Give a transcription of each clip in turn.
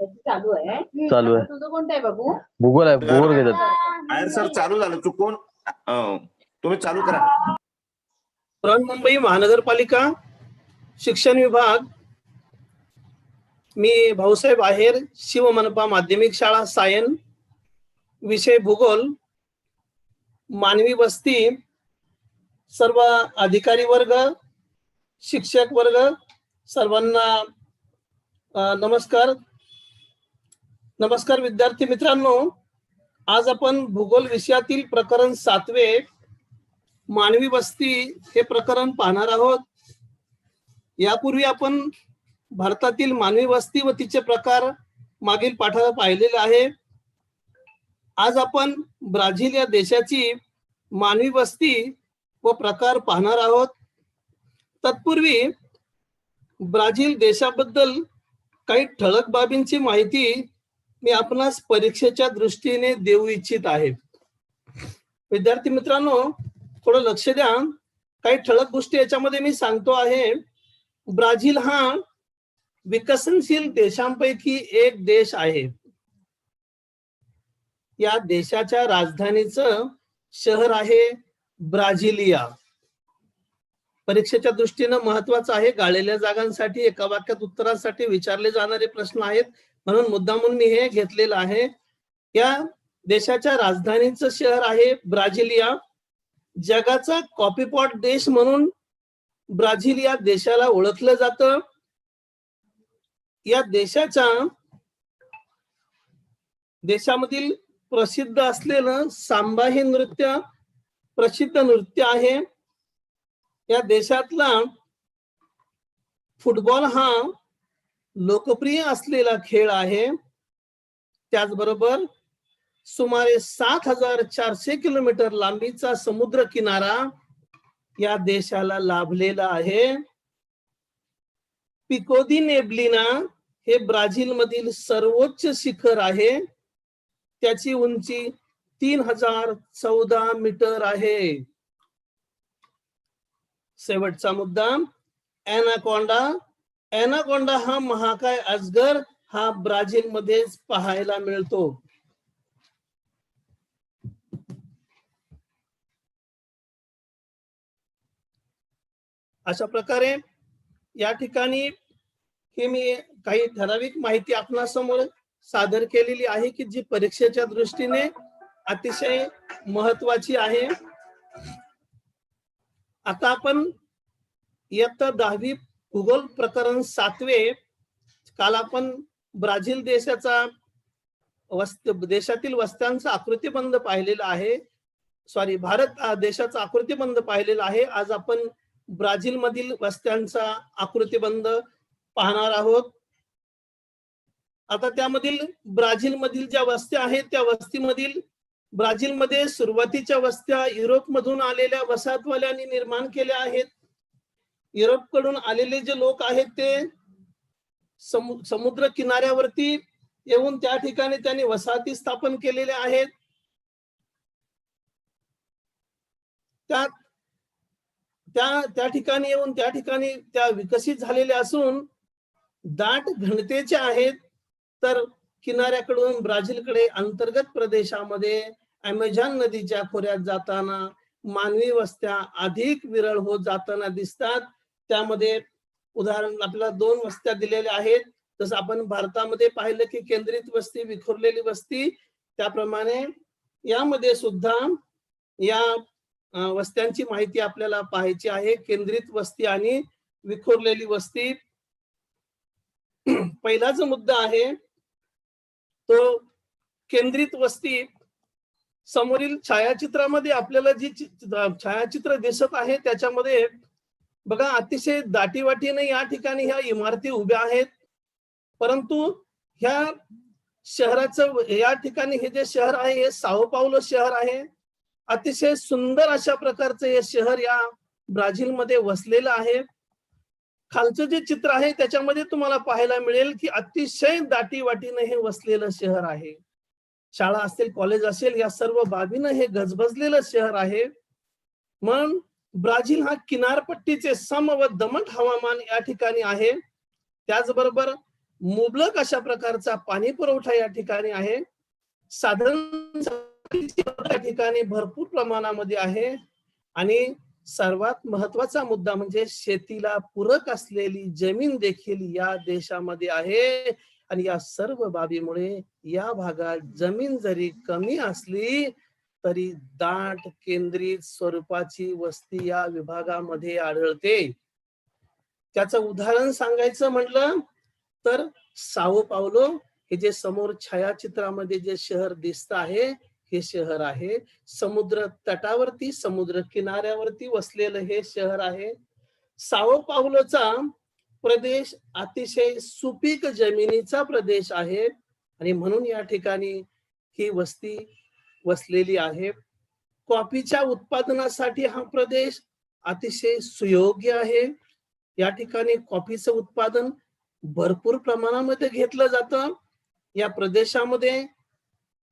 चालू आहे? चालू आहे. तुझं कोणतं आहे बाबू? भूगोल आहे भूगोल घेतात. सर चालू झालं. चुकून अं, तुम्ही चालू करा. बृहन्मुंबई महानगरपालिका शिक्षण विभाग मी भाऊसाहेब आहेर शिव मनपा माध्यमिक शाळा सायन विषय भूगोल मानवी वस्ती सर्व अधिकारी वर्ग शिक्षक वर्ग सर्वांना अ, नमस्कार. नमस्कार विद्यार्थी मित्रांनो. आज आपण भूगोल विषयातील प्रकरण सातवे मानवी वस्ती हे प्रकरण पाहणार आहोत. यापूर्वी आपण भारतातील मानवी वस्ती व तिचे प्रकार मागील पाठात पाहिलेले आहे. आज आपण ब्राझील या देशाची मानवी वस्ती व प्रकार पाहणार आहोत. तत्पूर्वी ब्राझील देशाबद्दल काही ठळक बाबींची माहिती मी आपणास परीक्षेच्या दृष्टीने देऊ इच्छित आहे. विद्यार्थी मित्रांनो थोडं लक्ष द्या. काही ठळक गोष्टी याच्यामध्ये मी सांगतो आहे. ब्राझील हा विकसनशील देशांपैकी एक देश आहे. या देशाच्या राजधानीचं शहर आहे ब्राझिलिया. परीक्षेच्या दृष्टीनं महत्वाचं आहे गाळलेल्या जागांसाठी एका वाक्यात उत्तरासाठी विचारले जाणारे प्रश्न आहेत. म्हणून मुद्दामून मी हे घेतलेलं आहे. या देशाच्या राजधानीचं शहर आहे ब्राझिलिया. जगाचा कॉपीपॉट देश म्हणून ब्राझील या देशाला ओळखलं जात. या देशाच्या देशामधील प्रसिद्ध असलेलं सांबा हे नृत्य प्रसिद्ध नृत्य आहे. या देशातला फुटबॉल हा लोकप्रिय असलेला खेळ आहे. त्याचबरोबर सुमारे सात हजार चारशे किलोमीटर लांबीचा समुद्र किनारा या देशाला लाभलेला आहे. पिकोदी नेब्लिना हे ब्राझील मधील सर्वोच्च शिखर आहे. त्याची उंची तीन हजार चौदा मीटर आहे. शेवटचा मुद्दा एनाकोंडा एनाकोंडा हा महाकाय अजगर हा ब्राझील मध्येच पाहायला मिळतो. अशा प्रकारे या ठिकाणी हे मी काही ठराविक माहिती आपणासमोर सादर केलेली आहे की जी परीक्षेच्या दृष्टीने अतिशय महत्वाची आहे. आता आपण इयत्ता दहावी भूगोल प्रकरण सातवे काल आपण ब्राझील देशाचा वस्त देशातील वस्त्यांचा आकृतीबंध पाहिलेला आहे. सॉरी भारत देशाचा आकृतीबंध पाहिलेला आहे. आज आपण ब्राझील मधील वस्त्यांचा आकृतीबंध पाहणार आहोत. आता त्यामधील ब्राझील मधील ज्या वस्त्या आहेत त्या वस्तीमधील ब्राझील मध्ये सुरुवातीच्या वस्त्या युरोप मधून आलेल्या वसाहतवाल्यांनी निर्माण केल्या आहेत. युरोपकडून आलेले जे लोक आहेत ते समु- समुद्र किनाऱ्यावरती येऊन त्या ठिकाणी त्यांनी वसाहती स्थापन केलेल्या आहेत. त्या त्या त्या ठिकाणी येऊन त्या ठिकाणी त्या विकसित झालेल्या असून दाट घनतेचे आहेत. तर किनाऱ्याकडून ब्राझीलकडे अंतर्गत प्रदेशामध्ये अमेझॉन नदीच्या खोऱ्यात जाताना मानवी वस्त्या अधिक विरळ होत जाताना दिसतात. त्यामध्ये उदाहरण आपल्याला दोन वस्त्या दिलेल्या आहेत. जसं आपण भारतामध्ये पाहिलं की केंद्रित वस्ती विखुरलेली वस्ती त्याप्रमाणे यामध्ये सुद्धा या वस्त्यांची माहिती आपल्याला पाहायची आहे. केंद्रित वस्ती आणि विखुरलेली वस्ती. पहिला जो मुद्दा आहे तो केंद्रित वस्ती समोरील छायाचित्रामध्ये आपल्याला जी छायाचित्र दिसत आहे त्याच्यामध्ये बघा अतिशय दाटीवाटीने या ठिकाणी ह्या इमारती उभ्या आहेत. परंतु ह्या शहराचं या ठिकाणी हे जे शहर आहे हे साओ शहर आहे. अतिशय सुंदर अशा प्रकारचं हे शहर या ब्राझीलमध्ये वसलेलं आहे. खालचं जे चित्र आहे त्याच्यामध्ये तुम्हाला पाहायला मिळेल की अतिशय दाटीवाटीनं हे वसलेलं शहर आहे. शाळा असेल कॉलेज असेल या सर्व बाबीनं हे गजबजलेलं शहर आहे. मग ब्राझील हा किनारपट्टीचे सम व दमट हवामान या ठिकाणी आहे. त्याचबरोबर मुबलक अशा प्रकारचा पाणी पुरवठा या ठिकाणी आहे. साधन या ठिकाणी भरपूर प्रमाणामध्ये आहे. आणि सर्वात महत्त्वाचा मुद्दा म्हणजे शेतीला पूरक असलेली जमीन देखील या देशामध्ये आहे. आणि या सर्व बाबीमुळे या भागात जमीन जरी कमी असली तरी दाट केंद्रित स्वरूपाची वस्ती या विभागामध्ये आढळते. त्याचं उदाहरण सांगायचं म्हटलं तर साओ पावलो हे जे समोर छायाचित्रामध्ये जे शहर दिसत आहे हे शहर आहे. समुद्र तटावरती समुद्र किनाऱ्यावरती वसलेलं हे शहर आहे. साओ पावलोचा प्रदेश अतिशय सुपीक जमिनीचा प्रदेश आहे. आणि म्हणून या ठिकाणी ही वस्ती वसलेली आहे. कॉफीच्या उत्पादनासाठी हा प्रदेश अतिशय सुयोग्य आहे. या ठिकाणी कॉफीचं उत्पादन भरपूर प्रमाणामध्ये घेतलं जातं. या प्रदेशामध्ये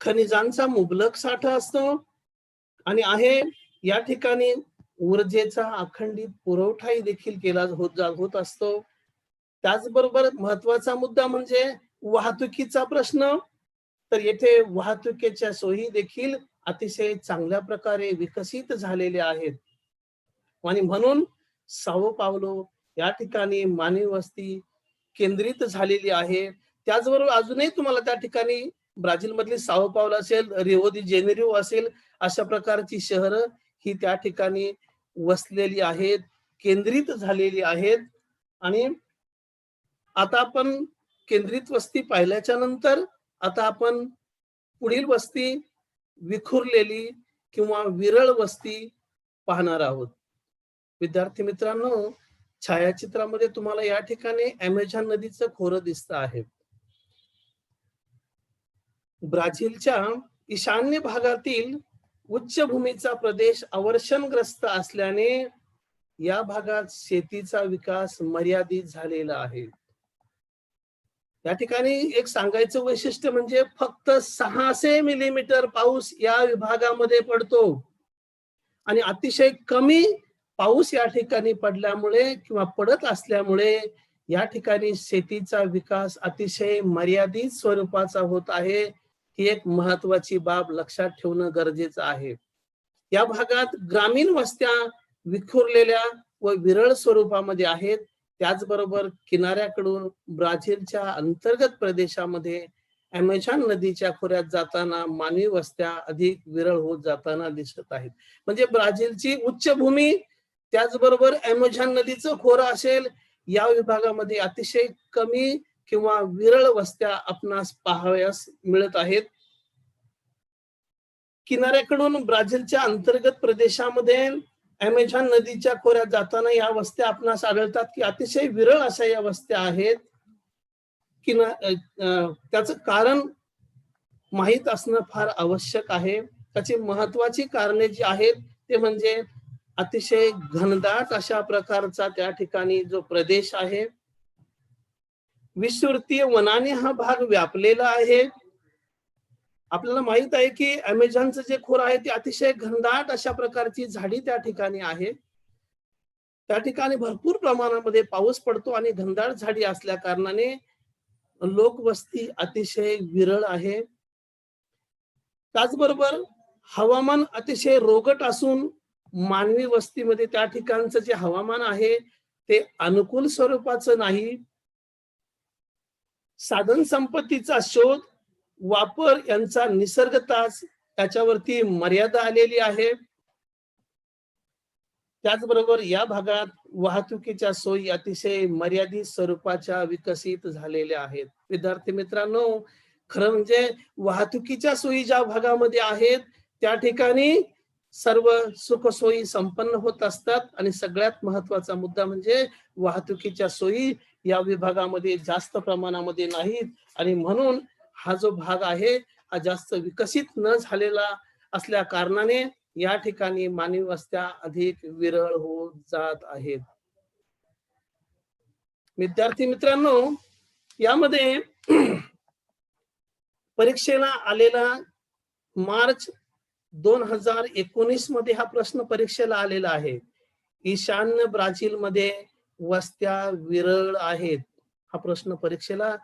खनिजांचा मुबलक साठा असतो आणि आहे. या ठिकाणी ऊर्जेचा अखंडित पुरवठाही देखील केला होत होत असतो. त्याचबरोबर महत्त्वाचा मुद्दा म्हणजे वाहतुकीचा प्रश्न. तर येथे वाहतुकीच्या सोयी देखील अतिशय चांगल्या प्रकारे विकसित झालेल्या आहेत. आणि म्हणून सावो पावलो या ठिकाणी मानवी वस्ती केंद्रित झालेली आहे. त्याचबरोबर अजूनही तुम्हाला त्या ठिकाणी ब्राझील मधली सावो पावलो असेल रेवोदी दी जेनेरिओ असेल अशा प्रकारची शहरं ही त्या ठिकाणी वसलेली आहेत केंद्रित झालेली आहेत. आणि आता आपण केंद्रित वस्ती पाहिल्याच्या नंतर आता आपण पुढील वस्ती विखुरलेली किंवा विरळ वस्ती पाहणार आहोत. विद्यार्थी मित्रांनो छायाचित्रामध्ये तुम्हाला या ठिकाणी अमेझॉन नदीचं खोरं दिसत आहे. ब्राझीलच्या ईशान्य भागातील उच्चभूमीचा प्रदेश अवर्षणग्रस्त असल्याने या भागात शेतीचा विकास मर्यादित झालेला आहे. या ठिकाणी एक सांगायचं वैशिष्ट्य म्हणजे फक्त सहाशे मिलीमीटर पाऊस या विभागामध्ये पडतो. आणि अतिशय कमी पाऊस या ठिकाणी पडल्यामुळे किंवा पडत असल्यामुळे या ठिकाणी शेतीचा विकास अतिशय मर्यादित स्वरूपाचा होत आहे ही एक महत्वाची बाब लक्षात ठेवणं गरजेचं आहे. या भागात ग्रामीण वस्त्या विखुरलेल्या व विरळ स्वरूपामध्ये आहेत. त्याचबरोबर किनाऱ्याकडून ब्राझीलच्या अंतर्गत प्रदेशामध्ये अमेझॉन नदीच्या खोऱ्यात जाताना मानवी वस्त्या अधिक विरळ होत जाताना दिसत आहेत. म्हणजे ब्राझीलची उच्चभूमी त्याचबरोबर अमेझॉन नदीचं खोरं असेल या विभागामध्ये अतिशय कमी किंवा विरळ वस्त्या आपणास पाहाव्यास मिळत आहेत. किनाऱ्याकडून ब्राझीलच्या अंतर्गत प्रदेशामध्ये अमेझॉन नदीच्या खोऱ्यात जाताना या वस्त्या आपणास आढळतात की अतिशय विरळ अशा या वस्त्या आहेत किना त्याचं कारण माहीत असणं फार आवश्यक आहे. त्याची महत्वाची कारणे जी आहेत ते म्हणजे अतिशय घनदाट अशा प्रकारचा त्या ठिकाणी जो प्रदेश आहे. विश्वतीय वनाने हा भाग व्यापलेला आहे. आपल्याला माहीत आहे की अमेझॉनचं जे खोर आहे ते अतिशय घनदाट अशा प्रकारची झाडी त्या ठिकाणी आहे. त्या ठिकाणी भरपूर प्रमाणामध्ये पाऊस पडतो आणि घनदाट झाडी असल्या कारणाने लोकवस्ती अतिशय विरळ आहे. त्याचबरोबर हवामान अतिशय रोगट असून मानवी वस्तीमध्ये त्या ठिकाणचं जे हवामान आहे ते अनुकूल स्वरूपाचं नाही. साधन संपत्तीचा शोध वापर यांचा निसर्गताच त्याच्यावरती मर्यादा आलेली आहे. त्याचबरोबर या भागात वाहतुकीच्या सोयी अतिशय मर्यादित स्वरूपाच्या विकसित झालेल्या आहेत. विद्यार्थी मित्रांनो खरं म्हणजे वाहतुकीच्या सोयी ज्या भागामध्ये आहेत त्या ठिकाणी सर्व सुखसोयी संपन्न होत असतात. आणि सगळ्यात महत्त्वाचा मुद्दा म्हणजे वाहतुकीच्या सोयी या विभागामध्ये जास्त प्रमाणामध्ये नाहीत. आणि म्हणून हा जो भाग आहे हा जास्त विकसित न झालेला असल्या कारणाने या ठिकाणी मानवी वस्त्या अधिक विरळ होत जात आहेत. विद्यार्थी मित्रांनो यामध्ये परीक्षेला आलेला मार्च दोन हजार एकोणीसमध्ये हा प्रश्न परीक्षेला आलेला आहे. ईशान्य ब्राझील मध्ये वस्त्या विरळ आहेत. हा प्रश्न परीक्षेला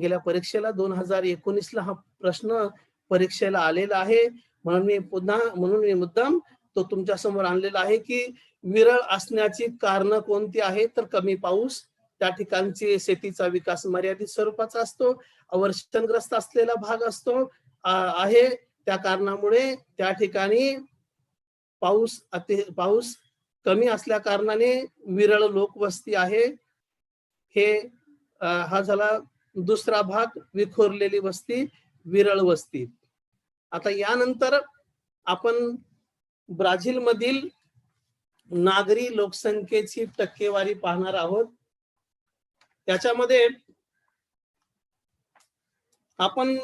गेल्या परीक्षेला दोन हजार एकोणीसला हा प्रश्न परीक्षेला आलेला आहे. म्हणून मी पुन्हा म्हणून मी मुद्दाम तो तुमच्यासमोर आणलेला आहे की विरळ असण्याची कारण कोणती आहे तर कमी पाऊस त्या ठिकाणची शेतीचा विकास मर्यादित स्वरूपाचा असतो अवर्षणग्रस्त असलेला भाग असतो आहे. त्या कारणामुळे त्या ठिकाणी पाऊस अति पाऊस कमी असल्या कारणाने विरळ लोकवस्ती आहे. हे हा झाला दुसरा भाग विखुरलेली वस्ती विरळ वस्ती. आता यानंतर आपण ब्राझील मधील नागरी लोकसंख्येची टक्केवारी पाहणार आहोत. त्याच्यामध्ये आपण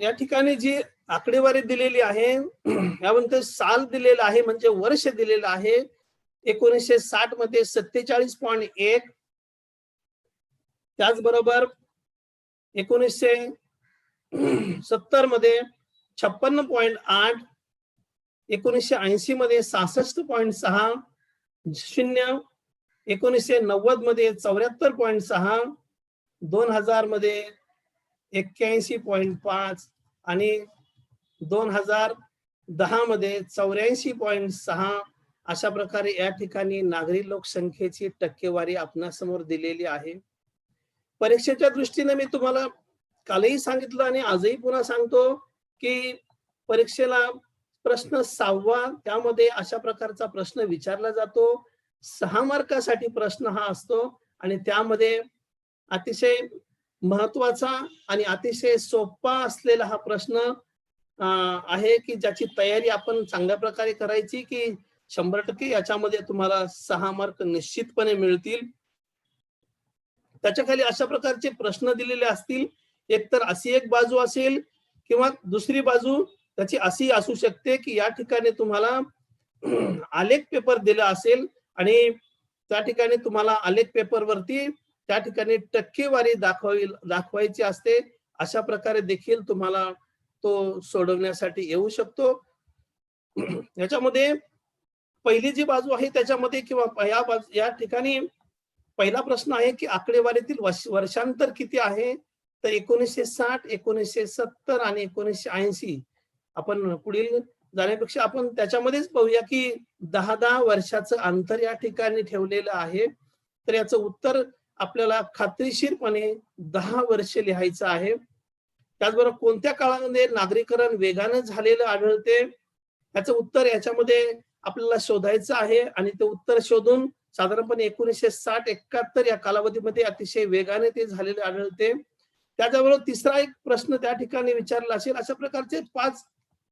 या ठिकाणी जी आकडेवारी दिलेली आहे यामध्ये साल दिलेला आहे म्हणजे वर्ष दिलेलं आहे एकोणीसशे साठमध्ये सत्तेचाळीस पॉईंट एक त्याचबरोबर एकोणीसशे सत्तरमध्ये छप्पन्न पॉईंट आठ एकोणीसशे ऐंशी मध्ये सहासष्ट पॉईंट सहा शून्य एकोणीसशे नव्वदमध्ये चौऱ्याहत्तर पॉईंट सहा दोन हजारमध्ये एक्क्याऐंशी पॉईंट पाच आणि दोन हजार दहा मध्ये चौऱ्याऐंशी पॉईंट सहा अशा प्रकारे या ठिकाणी नागरी लोकसंख्येची टक्केवारी आपणासमोर दिलेली आहे. परीक्षेच्या दृष्टीने मी तुम्हाला कालही सांगितलं आणि आजही पुन्हा सांगतो की परीक्षेला प्रश्न सहावा त्यामध्ये अशा प्रकारचा प्रश्न विचारला जातो. सहा मार्कासाठी प्रश्न हा असतो आणि त्यामध्ये अतिशय महत्त्वाचा आणि अतिशय सोपा असलेला हा प्रश्न आहे की ज्याची तयारी आपण चांगल्या प्रकारे करायची की शंभर टक्के याच्यामध्ये तुम्हाला सहा मार्क निश्चितपणे मिळतील. त्याच्याखाली अशा प्रकारचे प्रश्न दिलेले असतील. एकतर अशी एक बाजू असेल किंवा दुसरी बाजू त्याची अशी असू शकते की या ठिकाणी तुम्हाला आलेख पेपर दिला असेल आणि त्या ठिकाणी तुम्हाला आलेख पेपर वरती त्या ठिकाणी टक्केवारी दाखवावी दाखवायची असते. अशा प्रकारे देखील तुम्हाला तो सोडवण्यासाठी येऊ शकतो. याच्यामध्ये पहिली जी बाजू आहे त्याच्यामध्ये किंवा या बाजू या ठिकाणी पहिला प्रश्न आहे की आकडेवारीतील वर्षांतर किती आहे? तर एकोणीसशे साठ एकोणीसशे सत्तर आणि एकोणीसशे ऐंशी. आपण पुढील जाण्यापेक्षा आपण त्याच्यामध्येच पाहूया की दहा दहा वर्षाचं अंतर या ठिकाणी ठेवलेलं आहे. तर याचं उत्तर आपल्याला खात्रीशीरपणे दहा वर्ष लिहायचं आहे. त्याचबरोबर कोणत्या काळामध्ये नागरीकरण वेगानं झालेलं आढळते? याचं उत्तर याच्यामध्ये आपल्याला शोधायचं आहे आणि ते उत्तर शोधून साधारणपणे एकोणीसशे साठ एकाहत्तर या कालावधीमध्ये अतिशय वेगाने ते झालेले आढळते. त्याच्याबरोबर तिसरा एक प्रश्न त्या ठिकाणी विचारला असेल अशा प्रकारचे पाच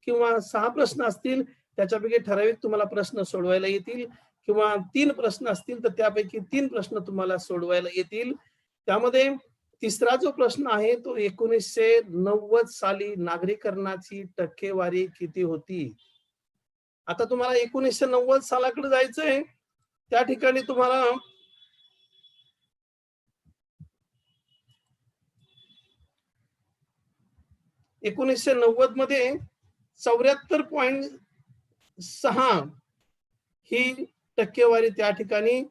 किंवा सहा प्रश्न असतील त्याच्यापैकी ठराविक तुम्हाला प्रश्न सोडवायला येतील किंवा तीन प्रश्न असतील तर त्यापैकी तीन प्रश्न तुम्हाला सोडवायला येतील. त्यामध्ये तिसरा जो प्रश्न आहे तो एकोणीसशे नव्वद साली नागरीकरणाची टक्केवारी किती होती? आता तुम्हाला एकोणीसशे नव्वद सालाकडे जायचंय. त्या ठिकाणी तुम्हाला एकोणीसशे नव्वदमध्ये चौऱ्याहत्तर पॉइंट सहा ही टक्केवारी त्या ठिकाणी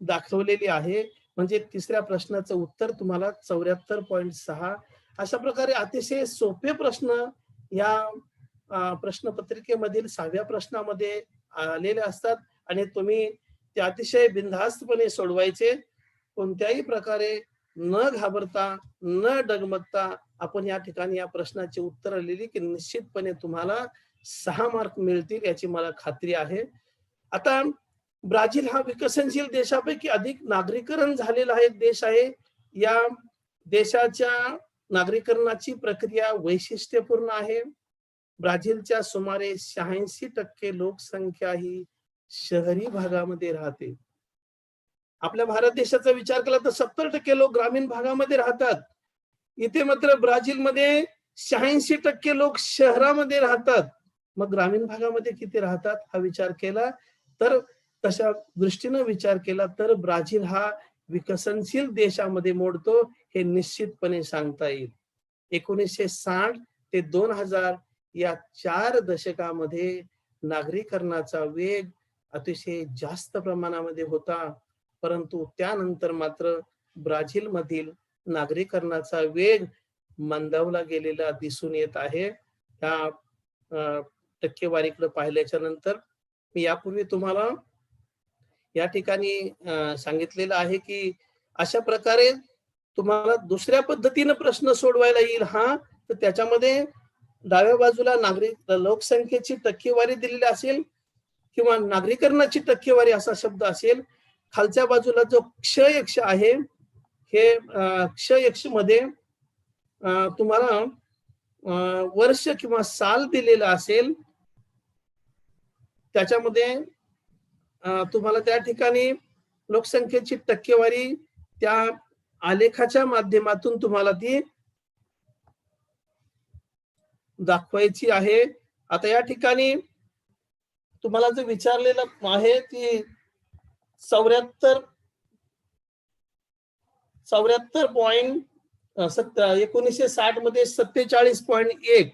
दाखवलेली आहे. म्हणजे तिसऱ्या प्रश्नाचं उत्तर तुम्हाला चौऱ्याहत्तर पॉइंट सहा. अशा प्रकारे अतिशय सोपे प्रश्न या प्रश्नपत्रिकेमधील सहाव्या प्रश्नामध्ये आलेले असतात. आणि तुम्ही ते अतिशय बिनधास्तपणे सोडवायचे कोणत्याही प्रकारे न घाबरता न डगमगता आपण या ठिकाणी या प्रश्नाची उत्तर लिहिली की निश्चितपणे तुम्हाला सहा मार्क मिळतील याची मला खात्री आहे. आता ब्राझील हा विकसनशील देशापैकी अधिक नागरीकरण झालेला एक देश आहे. या देशाच्या नागरीकरणाची प्रक्रिया वैशिष्ट्यपूर्ण आहे. ब्राझीलच्या सुमारे शहाऐंशी टक्के लोकसंख्या ही शहरी भागामध्ये राहते. आपल्या भारत देशाचा विचार केला तर सत्तर टक्के लोक ग्रामीण भागामध्ये राहतात. इथे मात्र ब्राझीलमध्ये शहाऐंशी टक्के लोक शहरामध्ये राहतात. मग ग्रामीण भागामध्ये किती राहतात हा विचार केला तर तशा दृष्टीनं विचार केला तर ब्राझील हा विकसनशील देशामध्ये मोडतो हे निश्चितपणे सांगता येईल. एकोणीसशे साठ ते दोन हजार या चार दशकामध्ये नागरीकरणाचा वेग अतिशय जास्त प्रमाणामध्ये होता. परंतु त्यानंतर मात्र ब्राझील मधील नागरीकरणाचा वेग मंदावला गेलेला दिसून येत आहे. या टक्केवारीकडे पाहिल्याच्या नंतर मी यापूर्वी तुम्हाला या ठिकाणी सांगितलेलं आहे की अशा प्रकारे तुम्हाला दुसऱ्या पद्धतीनं प्रश्न सोडवायला येईल हा तर त्याच्यामध्ये डाव्या बाजूला नागरिक लोकसंख्येची टक्केवारी दिलेली असेल किंवा नागरीकरणाची टक्केवारी असा शब्द असेल खालच्या बाजूला जो क्षयक्ष आहे हे क्षयक्षमध्ये अं, तुम्हाला वर्ष किंवा साल दिलेलं असेल त्याच्यामध्ये तुम्हाला त्या ठिकाणी लोकसंख्येची टक्केवारी त्या आलेखाच्या माध्यमातून तुम्हाला ती दाखवायची आहे. आता या ठिकाणी तुम्हाला जे विचारलेलं आहे ती चौऱ्याहत्तर चौऱ्याहत्तर पॉइंट सत्त एकोणीसशे साठमध्ये सत्तेचाळीस पॉईंट एक.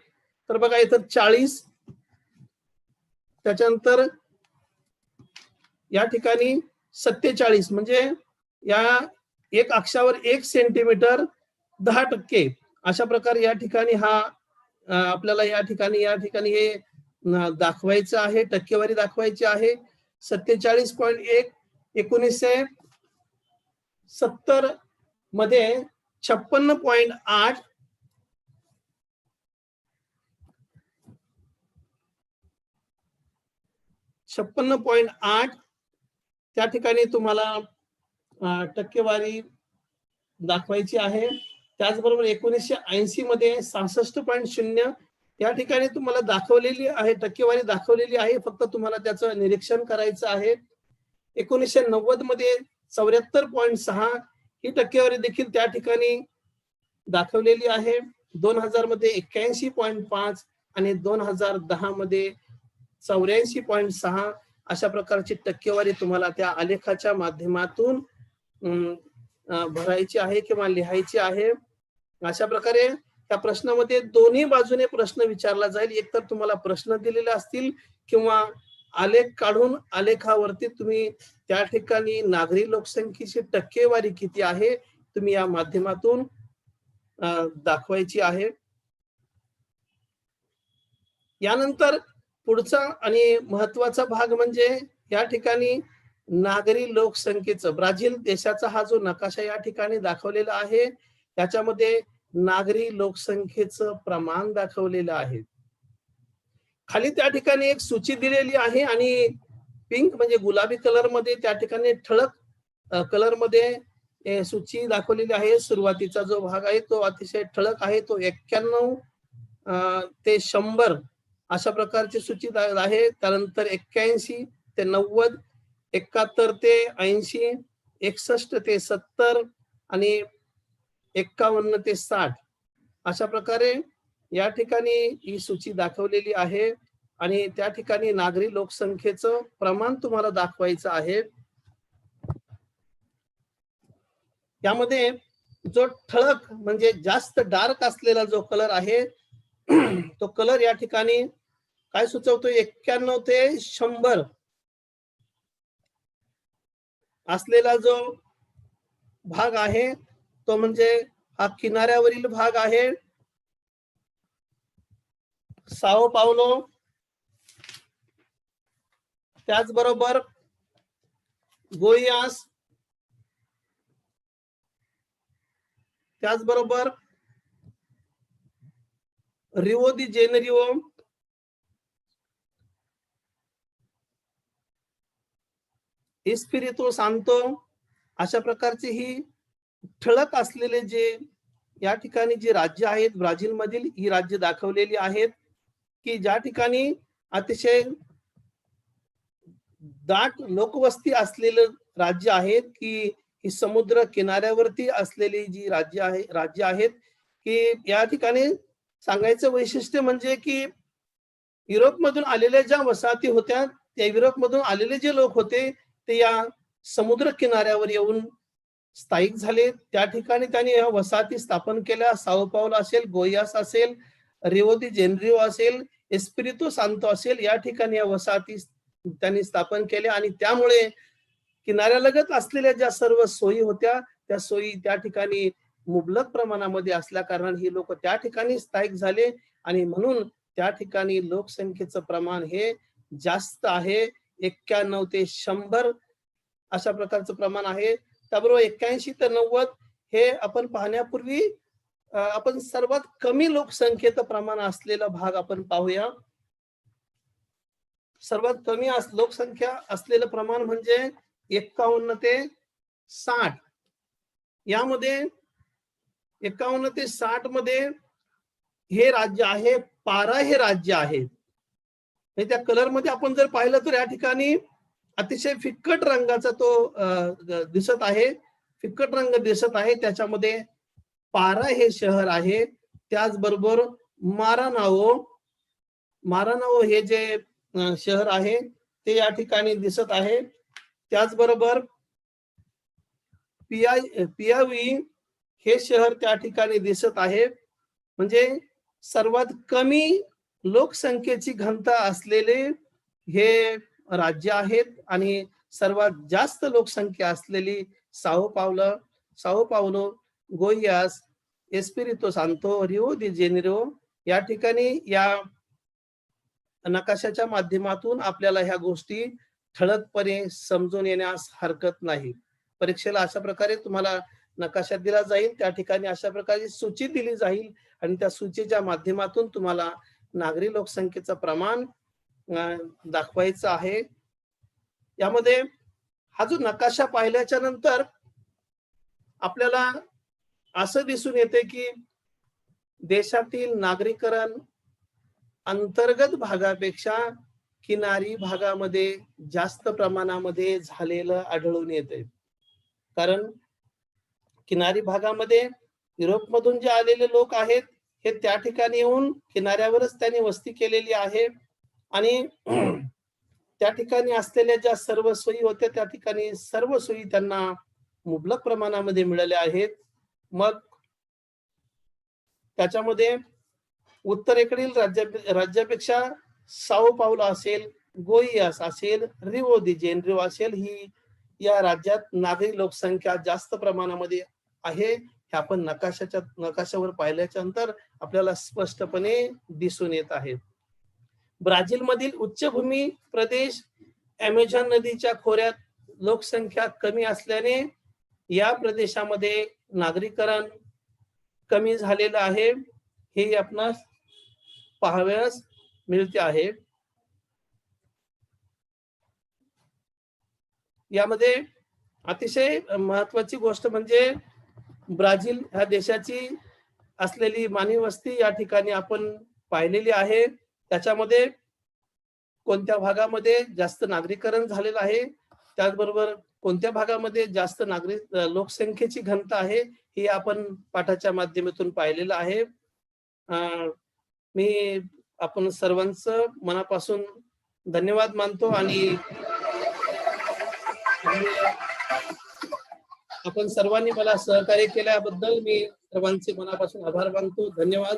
तर बघा इथं चाळीस. त्याच्यानंतर या ठिकाणी सत्तेचाळीस म्हणजे या एक अक्षावर एक सेंटीमीटर दहा टक्के. अशा प्रकारे या ठिकाणी हा आपल्याला या ठिकाणी या ठिकाणी हे दाखवायचं आहे टक्केवारी दाखवायची आहे. सत्तेचाळीस पॉईंट एक एकोणीसशे सत्तरमध्ये छप्पन्न पॉईंट आठ छप्पन्न पॉईंट आठ त्या ठिकाणी तुम्हाला टक्केवारी दाखवायची आहे. त्याचबरोबर एकोणीसशे ऐंशी मध्ये सहासष्ट पॉईंट शून्य त्या ठिकाणी तुम्हाला दाखवलेली आहे टक्केवारी दाखवलेली आहे. फक्त तुम्हाला त्याचं निरीक्षण करायचं आहे. एकोणीसशे नव्वदमध्ये चौऱ्याहत्तर पॉईंट सहा ही टक्केवारी देखील त्या ठिकाणी दाखवलेली आहे. दोन हजारमध्ये एक्क्याऐंशी पॉईंट पाच आणि दोन हजार दहा मध्ये चौऱ्याऐंशी पॉईंट सहा अशा प्रकारची टक्केवारी तुम्हाला त्या आलेखाच्या माध्यमातून भरायची आहे किंवा लिहायची आहे. अशा प्रकारे त्या प्रश्नामध्ये दोन्ही बाजूने प्रश्न विचारला जाईल. एकतर तुम्हाला प्रश्न दिलेले असतील किंवा आलेख काढून आलेखावरती तुम्ही त्या ठिकाणी नागरी लोकसंख्येची टक्केवारी किती आहे तुम्ही या माध्यमातून दाखवायची आहे. यानंतर पुढचा आणि महत्त्वाचा भाग म्हणजे या ठिकाणी नागरी लोकसंख्येचं ब्राझील देशाचा हा जो नकाशा या ठिकाणी दाखवलेला आहे त्याच्यामध्ये नागरी लोकसंख्येचं प्रमाण दाखवलेलं आहे. खाली त्या ठिकाणी एक सूची दिलेली आहे आणि पिंक म्हणजे गुलाबी कलरमध्ये त्या ठिकाणी ठळक कलरमध्ये सूची दाखवलेली आहे. सुरुवातीचा जो भाग आहे तो अतिशय ठळक आहे. तो एक्क्याण्णव अं, ते शंभर अशा प्रकारची सूची आहे. त्यानंतर एक्क्याऐंशी ते नव्वद एकाहत्तर ते ऐंशी एकसष्ट ते सत्तर आणि एक्कावन्न ते साठ. अशा प्रकारे या ठिकाणी ही सूची दाखवलेली आहे आणि त्या ठिकाणी नागरी लोकसंख्येचं प्रमाण तुम्हाला दाखवायचं आहे. यामध्ये जो ठळक म्हणजे जास्त डार्क असलेला जो कलर आहे तो कलर या ठिकाणी काय सुचवतो एक्क्याण्णव ते शंभर असलेला जो भाग आहे तो म्हणजे हा किनाऱ्यावरील भाग आहे. Sao Paulo. त्याचबरोबर गोयास त्याचबरोबर रिओ दी जेनरिओ. इस्पिरितो सांतो. अशा प्रकारची ही ठळक असलेले जे या ठिकाणी जी राज्य आहेत ब्राझील मधील ही राज्य दाखवलेली आहेत की ज्या ठिकाणी अतिशय दाट लोकवस्ती असलेलं राज्य आहेत की ही समुद्र किनाऱ्यावरती असलेली जी राज्य आहे राज्य आहेत की या ठिकाणी सांगायचं वैशिष्ट्य म्हणजे की युरोपमधून आलेल्या ज्या वसाहती होत्या त्या युरोपमधून आलेले जे लोक होते ते या समुद्र किनाऱ्यावर येऊन स्थायिक झाले. त्या ठिकाणी त्यांनी वसाहती स्थापन केल्या. साओ असेल गोयास असेल रेवोदी जेनरिओ असेल एस्पिरितो सांतो असेल या ठिकाणी या वसाहती त्यांनी स्थापन केल्या आणि त्यामुळे किनाऱ्यालगत असलेल्या ज्या सर्व सोयी होत्या त्या सोयी त्या ठिकाणी मुबलक प्रमाणामध्ये असल्या कारणाने ही लोक त्या ठिकाणी स्थायिक झाले आणि म्हणून त्या ठिकाणी लोकसंख्येचं प्रमाण हे जास्त आहे. एक्क्याण्णव ते शंभर अशा प्रकारचं प्रमाण आहे. त्याबरोबर एक्क्याऐंशी ते नव्वद हे आपण पाहण्यापूर्वी आपण सर्वात कमी लोकसंख्येचं प्रमाण असलेला भाग आपण पाहूया. सर्वात कमी अस- लोकसंख्या असलेलं प्रमाण म्हणजे एक्कावन्न ते साठ. यामध्ये एकावन्न ते साठमध्ये हे राज्य आहे पारा हे राज्य आहे. त्या कलरमध्ये आपण जर पाहिलं तर या ठिकाणी अतिशय फिक्कट रंगाचा तो दिसत आहे. फिक्कट रंग दिसत आहे. त्याच्यामध्ये पारा हे शहर आहे. त्याचबरोबर मारानाओ मारानाओ हे जे शहर आहे ते या ठिकाणी दिसत आहे. त्याचबरोबर पिया पियावी हे शहर त्या ठिकाणी दिसत आहे. म्हणजे सर्वात कमी लोकसंख्येची घनता असलेले हे राज्य आहेत आणि सर्वात जास्त लोकसंख्या असलेली Sao Paulo Sao Paulo Goias Espirito Santo Rio de Janeiro या ठिकाणी या नकाशाच्या माध्यमातून आपल्याला ह्या गोष्टी ठळकपणे समजून येण्यास हरकत नाही. परीक्षेला अशा प्रकारे तुम्हाला नकाशा दिला जाईल त्या ठिकाणी अशा प्रकारची सूची दिली जाईल आणि त्या सूचीच्या माध्यमातून तुम्हाला नागरी लोकसंख्येचं प्रमाण दाखवायचं आहे. यामध्ये हा जो नकाशा पाहिल्याच्या नंतर आपल्याला असं दिसून येते की देशातील नागरीकरण अंतर्गत भागापेक्षा किनारी भागामध्ये जास्त प्रमाणामध्ये झालेलं आढळून येते. कारण किनारी भागामध्ये युरोपमधून जे आलेले लोक आहेत हे त्या ठिकाणी येऊन किनाऱ्यावरच त्यांनी वस्ती केलेली आहे. आणि त्या ठिकाणी असलेल्या ज्या सर्व सोयी होत्या त्या ठिकाणी सर्व सोयी त्यांना मुबलक प्रमाणामध्ये मिळाल्या आहेत. मग त्याच्यामध्ये उत्तरेकडील राज्या राज्यापेक्षा साओ पावलो असेल गोइयास असेल रिओ दि जेनरिओ असेल ही या राज्यात नागरी लोकसंख्या जास्त प्रमाणामध्ये आहे हे आपण नकाशाच्या नकाशावर पाहिल्याच्या नंतर आपल्याला स्पष्टपणे दिसून येत आहे. ब्राझील मधील उच्चभूमी प्रदेश अमेझॉन नदीच्या खोऱ्यात लोकसंख्या कमी असल्याने या प्रदेशामध्ये नागरीकरण कमी झालेलं आहे. हे आपणास पाहावयास मिळते आहे. यामध्ये अतिशय महत्वाची गोष्ट म्हणजे ब्राझील ह्या देशाची असलेली मानवी वस्ती या ठिकाणी आपण पाहिलेली आहे. त्याच्यामध्ये कोणत्या भागामध्ये जास्त नागरीकरण झालेलं आहे? त्याचबरोबर कोणत्या भागामध्ये जास्त नागरिक लोकसंख्येची घनता आहे? हे आपण पाठाच्या माध्यमातून पाहिलेलं आहे. अं, मी आपण सर्वांचं मनापासून धन्यवाद मानतो आणि आणि आपण सर्वांनी मला सहकार्य केल्याबद्दल मी सर्वांचे मनापासून आभार मानतो. धन्यवाद.